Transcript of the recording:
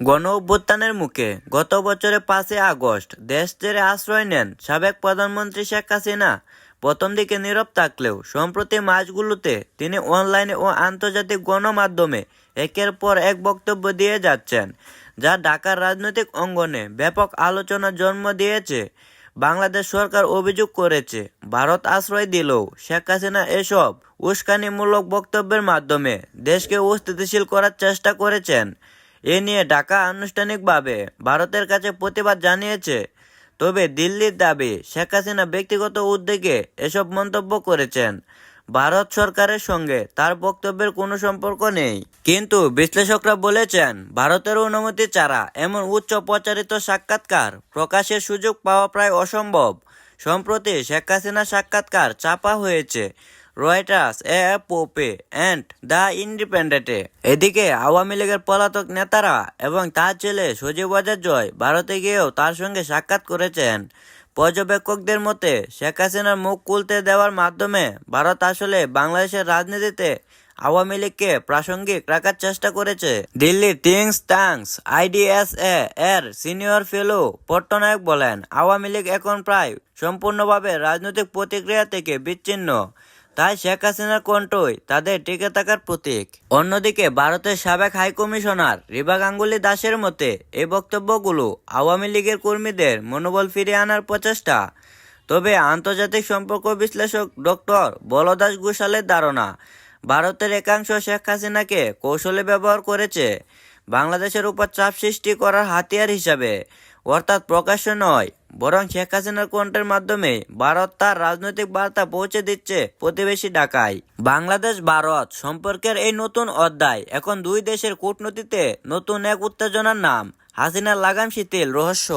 গণ অভ্যুত্থানের মুখে গত বছরের পাঁচই আগস্ট দেশ ছেড়ে আশ্রয় নেন সাবেক প্রধানমন্ত্রী শেখ হাসিনা। প্রথম দিকে নীরব থাকলেও সম্প্রতি মাসগুলোতে তিনি অনলাইনে ও আন্তর্জাতিক গণমাধ্যমে একের পর এক বক্তব্য দিয়ে যাচ্ছেন, যা ঢাকার রাজনৈতিক অঙ্গনে ব্যাপক আলোচনার জন্ম দিয়েছে। বাংলাদেশ সরকার অভিযোগ করেছে, ভারত আশ্রয় দিলেও শেখ হাসিনা এসব উস্কানিমূলক বক্তব্যের মাধ্যমে দেশকে অস্থিতিশীল করার চেষ্টা করেছেন। এ নিয়ে ঢাকা আনুষ্ঠানিকভাবে ভারতের কাছে প্রতিবাদ জানিয়েছে। তবে দিল্লির দাবি, শেখ হাসিনা ব্যক্তিগত উদ্যোগে এসব মন্তব্য করেছেন। ভারত সরকারের সঙ্গে তার বক্তব্যের কোনো সম্পর্ক নেই। কিন্তু বিশ্লেষকরা বলেছেন, ভারতের অনুমতি ছাড়া এমন উচ্চ প্রচারিত সাক্ষাৎকার প্রকাশের সুযোগ পাওয়া প্রায় অসম্ভব। সম্প্রতি শেখ হাসিনা সাক্ষাৎকার চাপা হয়েছে। রয়টার্স এ পোপে অ্যান্ড দ্য ইন্ডিপেন্ডেন্টে এদিকে আওয়ামী লীগের পলাতক নেতারা এবং তার ছেলে সজীব জয় ভারতে গিয়েও তার সঙ্গে সাক্ষাৎ করেছেন। পর্যবেক্ষকদের মতে, শেখ হাসিনার মুখ খুলতে দেওয়ার মাধ্যমে ভারত আসলে বাংলাদেশের রাজনীতিতে আওয়ামী লীগকে প্রাসঙ্গিক রাখার চেষ্টা করেছে। দিল্লির টিংস টাংস আইডিএসএ এর সিনিয়র ফেলো পট্টনায়ক বলেন, আওয়ামী লীগ এখন প্রায় সম্পূর্ণভাবে রাজনৈতিক প্রতিক্রিয়া থেকে বিচ্ছিন্ন। তাই শেখ হাসিনার কণ্ঠই তাদের টিকে থাকার প্রতীক। অন্যদিকে ভারতের সাবেক হাইকমিশনার রিবা গাঙ্গুলি দাসের মতে এই বক্তব্যগুলো আওয়ামী লীগের কর্মীদের মনোবল ফিরিয়ে আনার প্রচেষ্টা। তবে আন্তর্জাতিক সম্পর্ক বিশ্লেষক ডক্টর বলদাস ঘোষালের ধারণা, ভারতের একাংশ শেখ হাসিনাকে কৌশলে ব্যবহার করেছে। বাংলাদেশের উপর চাপ সৃষ্টি করার হাতিয়ার হিসাবে অর্থাৎ প্রকাশ্য নয়, বরং শেখ হাসিনার কণ্ঠের মাধ্যমে ভারত তার রাজনৈতিক বার্তা পৌঁছে দিচ্ছে প্রতিবেশী ঢাকায়। বাংলাদেশ, ভারত সম্পর্কের এই নতুন অধ্যায় এখন দুই দেশের কূটনীতিতে নতুন এক উত্তেজনার নাম, হাসিনার লাগাম শিথিল রহস্য।